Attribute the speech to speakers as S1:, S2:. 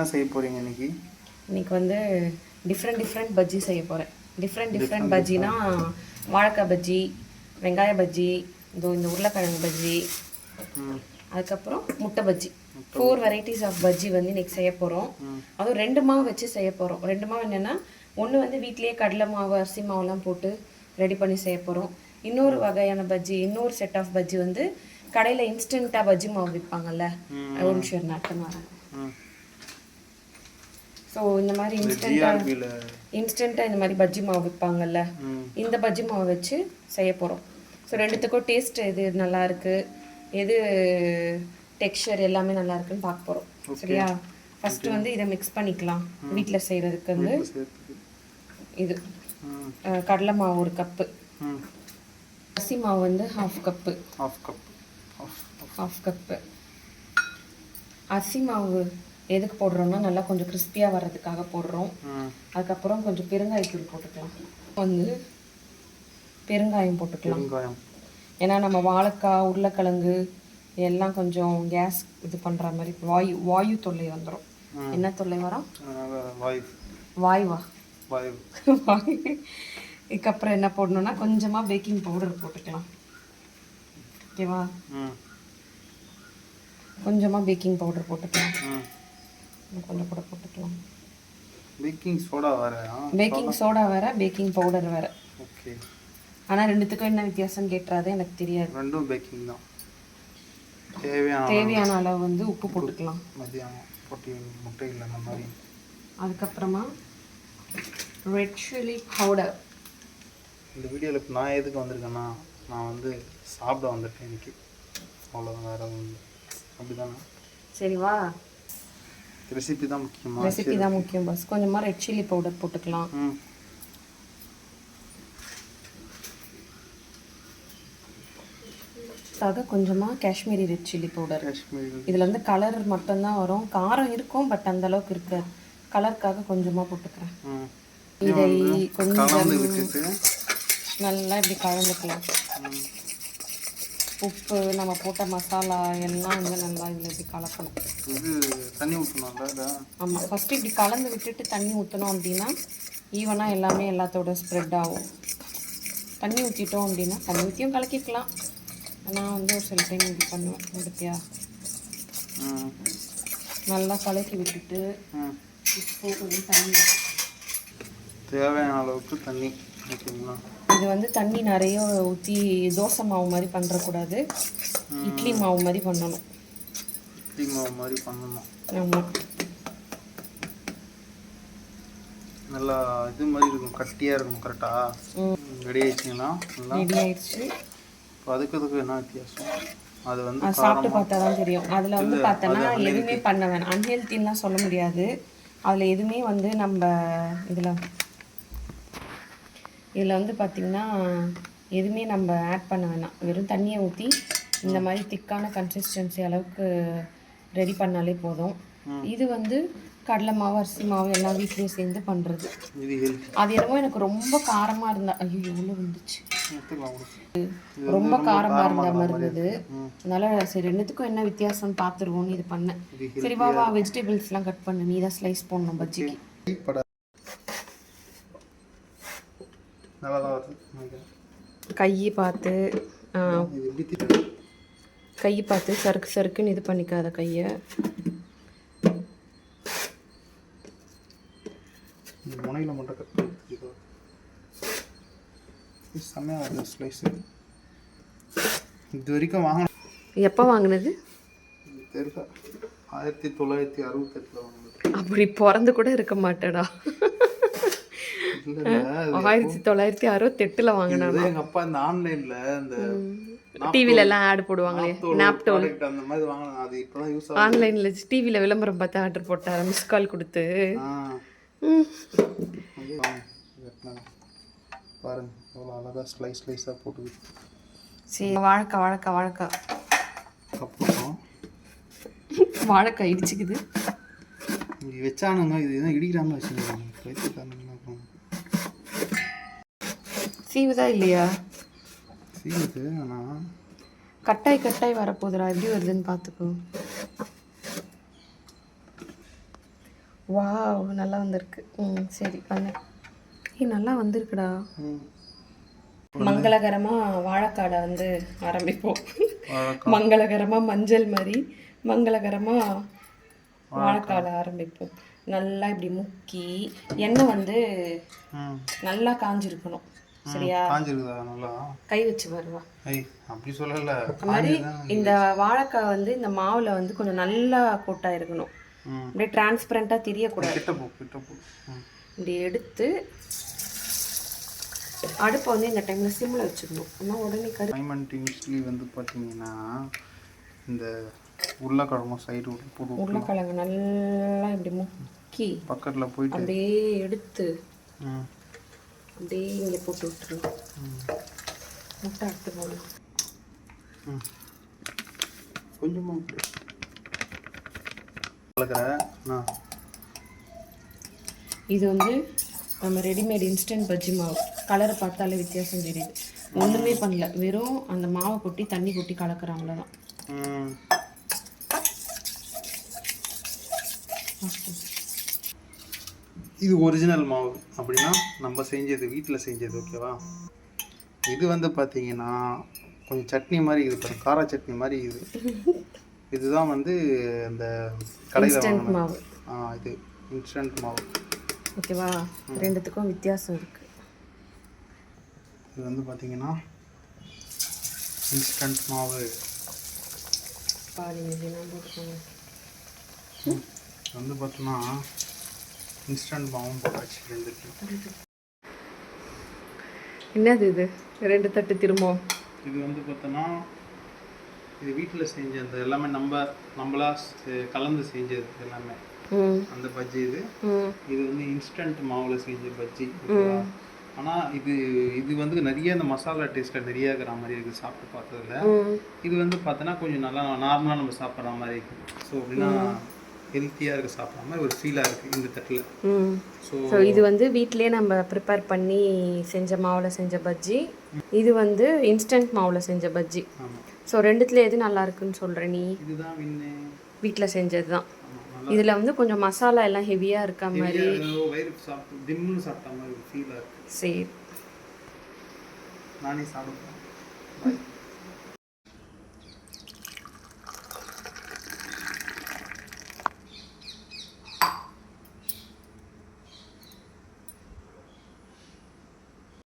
S1: என்ன செய்ய போறீங்க இன்னைக்கு?
S2: இன்னைக்கு வந்து டிஃப்ரெண்ட் டிஃப்ரெண்ட் பஜ்ஜி செய்ய போகிறேன் டிஃப்ரெண்ட் டிஃப்ரெண்ட் பஜ்ஜினா வாழைக்காய் பஜ்ஜி வெங்காய பஜ்ஜி இதோ இந்த உருளைக்கிழங்கு பஜ்ஜி அதுக்கப்புறம் முட்டை bajji four varieties of bajji வந்து இன்னைக்கு செய்ய போகிறோம் அதுவும் ரெண்டு மாவு வச்சு செய்ய போகிறோம் ரெண்டு மாவு என்னென்னா ஒன்று வந்து வீட்லேயே கடலை மாவு அரிசி மாவுலாம் போட்டு ரெடி பண்ணி செய்ய போகிறோம் இன்னொரு வகையான பஜ்ஜி இன்னொரு செட் ஆஃப் பஜ்ஜி வந்து கடையில் இன்ஸ்டண்ட்டாக பஜ்ஜி மாவு விற்பாங்கல்ல ஒரு நிமிஷம் நட்டுன்னு வரேன் ஸோ இந்த மாதிரி இன்ஸ்டண்ட்டாக
S1: ஜிஆர்பியில்
S2: இன்ஸ்டண்ட்டாக இந்த மாதிரி பஜ்ஜி மாவு விற்பாங்கல்ல இந்த பஜ்ஜி மாவு வச்சு செய்ய போகிறோம் ஸோ ரெண்டுத்துக்கும் டேஸ்ட் எது நல்லா இருக்கு எது டெக்ஸ்சர் எல்லாமே நல்லா இருக்குன்னு பார்க்க போகிறோம் சரியா? ஃபர்ஸ்ட் வந்து இதை மிக்ஸ் பண்ணிக்கலாம். வீட்டில் செய்கிறதுக்கு வந்து இது. கடலை மாவு ஒரு கப்பு அரிசி மாவு வந்து half cup
S1: half cup of
S2: half cup அரிசி மாவு எதுக்கு போடுறோம்னா நல்லா கொஞ்சம் கிறிஸ்பியாக வர்றதுக்காக போடுறோம். அதுக்கப்புறம் கொஞ்சம் பெருங்காயத்தூள் போட்டுக்கலாம். வந்து பெருங்காயம் போட்டுக்கலாம்.
S1: வெங்காயம்
S2: ஏன்னா நம்ம வாழைக்காய் உருளைக்கிழங்கு எல்லாம் கொஞ்சம் கேஸ் இது பண்ணுற மாதிரி வாயு வாயு தொல்லை வந்துடும். என்ன தொல்லை வரும்?
S1: வாய்.
S2: வாயுவா?
S1: வாய்.
S2: வாயு. இதுக்கப்புறம் என்ன போடணும்னா கொஞ்சமாக பேக்கிங் பவுடர் போட்டுக்கலாம். ஓகேவா? கொஞ்சமாக பேக்கிங் பவுடர் போட்டுக்கலாம். கொஞ்சம் கூட போட்டுக்கலாம்.
S1: பேக்கிங் சோடா வேற
S2: பேக்கிங் சோடா வேற பேக்கிங் பவுடர் வேற.
S1: ஓகே
S2: ஆனால் ரெண்டுத்துக்கும் என்ன வித்தியாசம் கேட்டுறாது எனக்கு தெரியாது.
S1: ரெண்டும் பேக்கிங் தான். தேவையான
S2: தேவையான அளவு வந்து உப்பு போட்டுக்கலாம்.
S1: மதியானம் போட்டி முட்டையில் அந்த மாதிரி.
S2: அதுக்கப்புறமா ரெட் சில்லி பவுடர்
S1: இந்த வீடியோவில் இப்போ நான் எதுக்கு வந்திருக்கேன்னா நான் வந்து சாப்பிட வந்திருக்கேன் இன்னைக்கு. அவ்வளோதான் வேற அப்படி தானே
S2: சரி வா.
S1: ரெசிபி தான் முக்கியமாக
S2: ரெசிபி தான் முக்கியம் பஸ் கொஞ்சமாக ரெட் சில்லி பவுடர் போட்டுக்கலாம் அதுக்காக கொஞ்சமாக காஷ்மீரி ரெட் சில்லி பவுடர் இதில் வந்து கலர் மட்டும்தான் வரும். காரம் இருக்கும் பட் அந்த அளவுக்கு இருக்காது கலருக்காக கொஞ்சமாக போட்டுக்கிறேன்.
S1: ம்
S2: இதை கொஞ்சம் நல்லா இப்படி கலந்துக்கலாம்.
S1: ம்
S2: உப்பு நம்ம போட்ட மசாலா எல்லாம் வந்து நல்லா இதில் இப்படி கலக்கணும்.
S1: இது தண்ணி ஊற்றணும்ல இதை?
S2: ஆமாம் ஃபஸ்ட்டு இப்படி கலந்து விட்டுட்டு தண்ணி ஊற்றணும் அப்படின்னா ஈவனாக எல்லாமே எல்லாத்தோட ஸ்ப்ரெட் ஆகும். தண்ணி ஊற்றிட்டோம் அப்படின்னா தண்ணி ஊற்றியும் கலக்கிக்கலாம். நான் வந்து ஒரு சில டைம் இப்படி பண்ணுவேன்
S1: ம்.
S2: நல்லா கலக்கி விட்டுட்டு உப்பு கொஞ்சம் தண்ணி.
S1: தேவையான அளவுக்கு தண்ணி ஓகேங்களா
S2: இது வந்து தண்ணி நிறைய ஊற்றி தோசை மாவு மாதிரி பண்ணுறக்கூடாது இட்லி மாவு மாதிரி பண்ணணும்.
S1: இட்லி மாவு மாதிரி பண்ணணும்.
S2: ஆமாம்
S1: நல்லா இது மாதிரி இருக்கும் கட்டியாக இருக்கும் கரெக்டாக ரெடி ஆயிடுச்சிங்கன்னா நல்லா?
S2: ரெடி ஆயிடுச்சு.
S1: இப்போ அதுக்கு அதுக்கு என்ன வித்தியாசம்? அது வந்து
S2: சாப்பிட்டு பார்த்தா தான் தெரியும். அதில் வந்து பார்த்தோன்னா எதுவுமே பண்ண வேணாம். அன்ஹெல்த்தின்லாம் சொல்ல முடியாது. அதில் எதுவுமே வந்து நம்ம இதில் இதில் வந்து பார்த்திங்கன்னா எதுவுமே நம்ம ஆட் பண்ண வேணாம். வெறும் தண்ணியை ஊற்றி இந்த மாதிரி திக்கான கன்சிஸ்டன்சி அளவுக்கு ரெடி பண்ணாலே போதும். இது வந்து கடலை மாவு அரிசி மாவு எல்லாம் வீட்லேயே சேர்ந்து பண்ணுறது அது என்னமோ எனக்கு ரொம்ப காரமாக இருந்தா ஐயோ எவ்வளோ வந்துச்சு. ரொம்ப காரமாக இருந்த மாதிரி இருந்தது. அதனால சரி ரெண்டுத்துக்கும் என்ன வித்தியாசம்னு பார்த்துருவோம்னு இது பண்ணேன். சரி வா வா வெஜிடபிள்ஸ்லாம் கட் பண்ணு. நீ தான் ஸ்லைஸ் போடணும் பஜ்ஜிக்கு
S1: பட நல்லா தான் வருது.
S2: கையை பார்த்து கையை பார்த்து சறுக்கு சறுக்குன்னு இது பண்ணிக்காத கையை.
S1: முனையில் மட்டும் கட் செம்மையாக வருது ஸ்லைஸு இது வரைக்கும் வாங்கின
S2: எப்போ வாங்கினது?
S1: தெரியல ஆயிரத்தி தொள்ளாயிரத்தி அறுபத்தெட்டில் வாங்கினது.
S2: அப்படி பிறந்து கூட இருக்க மாட்டேடா. ஆயிரத்தி தொள்ளாயிரத்தி அறுபத்தெட்டில் வாங்கினா
S1: இது எங்கள் அப்பா இந்த ஆன்லைனில் இந்த
S2: டிவில எல்லாம் ஆட் போடுவாங்களே நாப்டோல்
S1: அந்த மாதிரி வாங்கினேன் அது இப்போ தான் யூஸ் ஆகும்
S2: ஆன்லைனில் டிவியில் விளம்பரம் பார்த்து ஆர்டர் போட்டார் மிஸ் கால் கொடுத்து.
S1: பாருங்க எவ்வளோ அழகாக ஸ்லைஸ் ஸ்லைஸாக போட்டு
S2: சரி வாழைக்காய் வாழைக்காய் வாழைக்காய்
S1: அப்புறம்?
S2: வாழைக்காய் இடிச்சுக்குது.
S1: இங்கே வச்சானுங்க இது எதுவும் இடிக்கிறாமல் வச்சுருக்காங்க அப்புறம்
S2: சீவுதா இல்லையா?
S1: சீக்கிரத்து ஆனால்
S2: கட்டாய் கட்டாய் வரப்போகுதுடா. எப்படி வருதுன்னு பார்த்துக்கோ. வாவ் நல்லா வந்திருக்கு. ம் சரி பண்ணு. ஏய் நல்லா வந்திருக்குடா. மங்களகரமாக வாழைக்காடை வந்து ஆரம்பிப்போம். மங்களகரமாக மஞ்சள் மாதிரி மங்களகரமாக வாழைக்காடை ஆரம்பிப்போம். நல்லா இப்படி முக்கி எண்ணெய் வந்து நல்லா காஞ்சிருக்கணும். சரியா?
S1: காஞ்சிருக்குதா? நல்லா?
S2: கை வச்சு வருவா
S1: அப்படி சொல்லல.
S2: மாதிரி இந்த வாழைக்காய் வந்து இந்த மாவில் வந்து கொஞ்சம் நல்லா கோட்டாக இருக்கணும். அப்படியே டிரான்ஸ்பரண்ட்டாக தெரியக்கூடாது.
S1: கிட்ட கிட்ட
S2: இப்படி எடுத்து அடுப்பை வந்து இந்த டைமில் சிம்மில் வச்சுக்கணும் ஆனால் உடனே கரு
S1: டைமண்ட் இட்லி வந்து பார்த்தீங்கன்னா இந்த உருளைக்கிழங்கும் சைடு போட்டு
S2: உருளைக்கிழங்கு நல்லா இப்படி முக்கி
S1: பக்கத்தில் போயிட்டு
S2: அப்படியே எடுத்து அப்படியே இங்கே போட்டு விட்டுருணும்
S1: ம்
S2: முட்டை எடுத்து போடணும்
S1: ம். கொஞ்சமாக
S2: இது வந்து நம்ம ரெடிமேட் இன்ஸ்டன்ட் பஜ்ஜி மாவு. கலரை பார்த்தாலே வித்தியாசம் தெரியுது. ஒன்றுமே பண்ணல. வெறும் அந்த மாவை கொட்டி தண்ணி கொட்டி கலக்குறோம் அவ்வளோதான்
S1: ம். இது ஒரிஜினல் மாவு. அப்படின்னா நம்ம செஞ்சது வீட்டில் செஞ்சது ஓகேவா இது வந்து பார்த்தீங்கன்னா கொஞ்சம் சட்னி மாதிரி இது பாருங்க கார சட்னி மாதிரி இது. இதுதான் வந்து அந்த கடையில்
S2: மாவு.
S1: ஆ இது இன்ஸ்டன்ட் மாவு.
S2: ஓகேவா ரெண்டுத்துக்கும் வித்தியாசம் இருக்குது
S1: இது வந்து பார்த்தீங்கன்னா இன்ஸ்டன்ட் மாவு. இது வந்து பார்த்தோன்னா இன்ஸ்டன்ட் மாவும் போட்டாச்சு ரெண்டுத்தையும்
S2: என்னது இது? ரெண்டு தட்டு திரும்பவும்.
S1: இது வந்து பார்த்தோன்னா இது வீட்டில் செஞ்ச அந்த எல்லாமே நம்ம நம்மளா கலந்து செஞ்சது எல்லாமே. அந்த பஜ்ஜி இது. இது வந்து இன்ஸ்டன்ட் மாவில் செஞ்ச பஜ்ஜி ஆனால் இது இது வந்து நிறைய இந்த மசாலா டேஸ்ட்டில் நிறைய இருக்கிற மாதிரி இருக்குது சாப்பிட்டு பார்த்ததுல.
S2: ம்.
S1: இது வந்து பார்த்தோன்னா கொஞ்சம் நல்லா நார்மலாக நம்ம சாப்பிட்ற மாதிரி இருக்குது ஸோ அப்படின்னா ஹெல்த்தியாக இருக்க சாப்பிட்ற மாதிரி ஒரு ஃபீலாக இருக்குது இந்த தட்டில். ஸோ
S2: இது வந்து வீட்டிலேயே நம்ம ப்ரிப்பேர் பண்ணி செஞ்ச மாவில் செஞ்ச பஜ்ஜி. இது வந்து இன்ஸ்டன்ட் மாவில் செஞ்ச பஜ்ஜி. ஸோ ரெண்டுத்துல எது நல்லா இருக்குன்னு சொல்கிற நீ?
S1: இதுதான்
S2: வீட்டில் செஞ்சது தான் இதில் வந்து கொஞ்சம் மசாலா எல்லாம் ஹெவியாக இருக்க மாதிரி. சரி.
S1: நானே சாப்பிடுவேன்